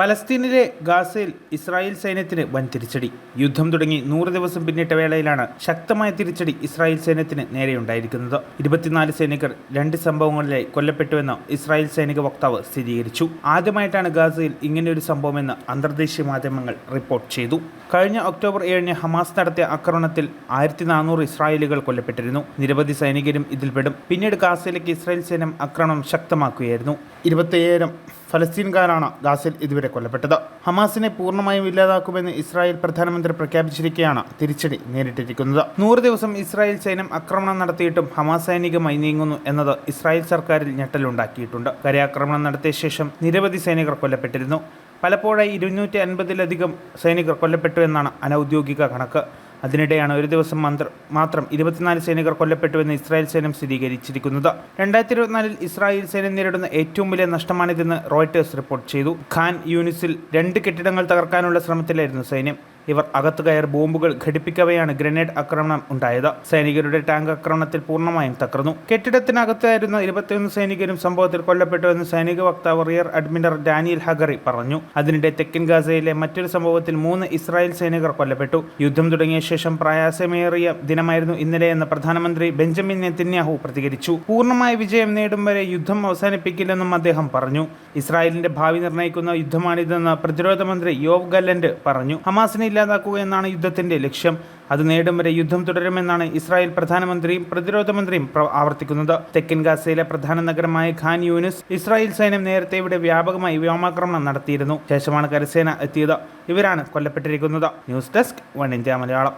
ഫലസ്തീനിലെ ഗാസയിൽ ഇസ്രായേൽ സൈന്യത്തിന് വൻ തിരിച്ചടി യുദ്ധം തുടങ്ങി നൂറ് ദിവസം പിന്നിട്ട വേളയിലാണ് ശക്തമായ തിരിച്ചടി ഇസ്രായേൽ സൈന്യത്തിന് നേരെയുണ്ടായിരിക്കുന്നത്. ഇരുപത്തിനാല് സൈനികർ രണ്ട് സംഭവങ്ങളിലായി കൊല്ലപ്പെട്ടുവെന്ന് ഇസ്രായേൽ സൈനിക വക്താവ് സ്ഥിരീകരിച്ചു. ആദ്യമായിട്ടാണ് ഗാസയിൽ ഇങ്ങനെയൊരു സംഭവമെന്ന് അന്തർദേശീയ മാധ്യമങ്ങൾ റിപ്പോർട്ട് ചെയ്തു. കഴിഞ്ഞ ഒക്ടോബർ ഏഴിന് ഹമാസ് നടത്തിയ ആക്രമണത്തിൽ ആയിരത്തി നാനൂറ് ഇസ്രായേലുകൾ കൊല്ലപ്പെട്ടിരുന്നു. നിരവധി സൈനികരും ഇതിൽപ്പെടും പിന്നീട് ഗാസയിലേക്ക് ഇസ്രായേൽ സൈന്യം ആക്രമണം ശക്തമാക്കുകയായിരുന്നു. ഇരുപത്തിയ്യായിരം ഫലസ്തീൻകാരാണ് ഗാസയിൽ ഇതുവരെ കൊല്ലപ്പെട്ടത്. ഹമാസിനെ പൂർണമായും ഇല്ലാതാക്കുമെന്ന് ഇസ്രായേൽ പ്രധാനമന്ത്രി പ്രഖ്യാപിച്ചിരിക്കെയാണ് തിരിച്ചടി നേരിട്ടിരിക്കുന്നത്. നൂറ് ദിവസം ഇസ്രായേൽ സൈന്യം ആക്രമണം നടത്തിയിട്ടും ഹമാസ് സൈനികമായി നീങ്ങുന്നു എന്നത് ഇസ്രായേൽ സർക്കാരിൽ ഞെട്ടലുണ്ടാക്കിയിട്ടുണ്ട്. കരയാക്രമണം നടത്തിയ ശേഷം നിരവധി സൈനികർ കൊല്ലപ്പെട്ടിരുന്നു. പലപ്പോഴായി ഇരുന്നൂറ്റി അൻപതിലധികം സൈനികർ കൊല്ലപ്പെട്ടു എന്നാണ് അനൗദ്യോഗിക കണക്ക്. അതിനിടെയാണ് ഒരു ദിവസം മന്ത്ര മാത്രം ഇരുപത്തിനാല് സൈനികർ കൊല്ലപ്പെട്ടുവെന്ന് ഇസ്രായേൽ സൈന്യം സ്ഥിരീകരിച്ചിരിക്കുന്നത്. രണ്ടായിരത്തി ഇരുപത്തിനാലിൽ ഇസ്രായേൽ സൈന്യം നേരിടുന്ന ഏറ്റവും വലിയ നഷ്ടമാണിതെന്ന് റോയിട്ടേഴ്സ് റിപ്പോർട്ട് ചെയ്തു. ഖാൻ യൂണിസിൽ രണ്ട് കെട്ടിടങ്ങൾ തകർക്കാനുള്ള ശ്രമത്തിലായിരുന്നു സൈന്യം. ഇവർ അകത്തു കയർ ബോംബുകൾ ഘടിപ്പിക്കവെയാണ് ഗ്രനേഡ് ആക്രമണം ഉണ്ടായത്. സൈനികരുടെ ടാങ്ക് ആക്രമണത്തിൽ പൂർണമായും തകർന്നു. കെട്ടിടത്തിനകത്തായിരുന്ന ഇരുപത്തിയൊന്ന് സൈനികരും സംഭവത്തിൽ കൊല്ലപ്പെട്ടുവെന്ന് സൈനിക വക്താവ് റിയർ അഡ്മിറൽ ഡാനിയൽ ഹഗറി പറഞ്ഞു. അതിനിടെ തെക്കൻ ഗാസയിലെ മറ്റൊരു സംഭവത്തിൽ മൂന്ന് ഇസ്രായേൽ സൈനികർ കൊല്ലപ്പെട്ടു. യുദ്ധം തുടങ്ങിയ ശേഷം പ്രയാസമേറിയ ദിനമായിരുന്നു ഇന്നലെയെന്ന് പ്രധാനമന്ത്രി ബെഞ്ചമിൻ നെതന്യാഹു പ്രതികരിച്ചു. പൂർണമായ വിജയം നേടും വരെ യുദ്ധം അവസാനിപ്പിക്കില്ലെന്നും അദ്ദേഹം പറഞ്ഞു. ഇസ്രായേലിന്റെ ഭാവി നിർണയിക്കുന്ന യുദ്ധമാണിതെന്ന് പ്രതിരോധ മന്ത്രി യോവ് ഗല്ലൻഡ് പറഞ്ഞു. ഹമാസിനെ ഇല്ലാതാക്കുക എന്നാണ് യുദ്ധത്തിന്റെ ലക്ഷ്യം. അത് നേടും വരെ യുദ്ധം തുടരുമെന്നാണ് ഇസ്രായേൽ പ്രധാനമന്ത്രിയും പ്രതിരോധ മന്ത്രിയും ആവർത്തിക്കുന്നത്. തെക്കൻ ഗാസയിലെ പ്രധാന നഗരമായ ഖാൻ യൂനിസ് ഇസ്രായേൽ സൈന്യം നേരത്തെ ഇവിടെ വ്യാപകമായി വ്യോമാക്രമണം നടത്തിയിരുന്നു. ശേഷമാണ് കരസേന എത്തിയത്. ഇവരാണ് കൊല്ലപ്പെട്ടിരിക്കുന്നത്. News desk one India Malayalam.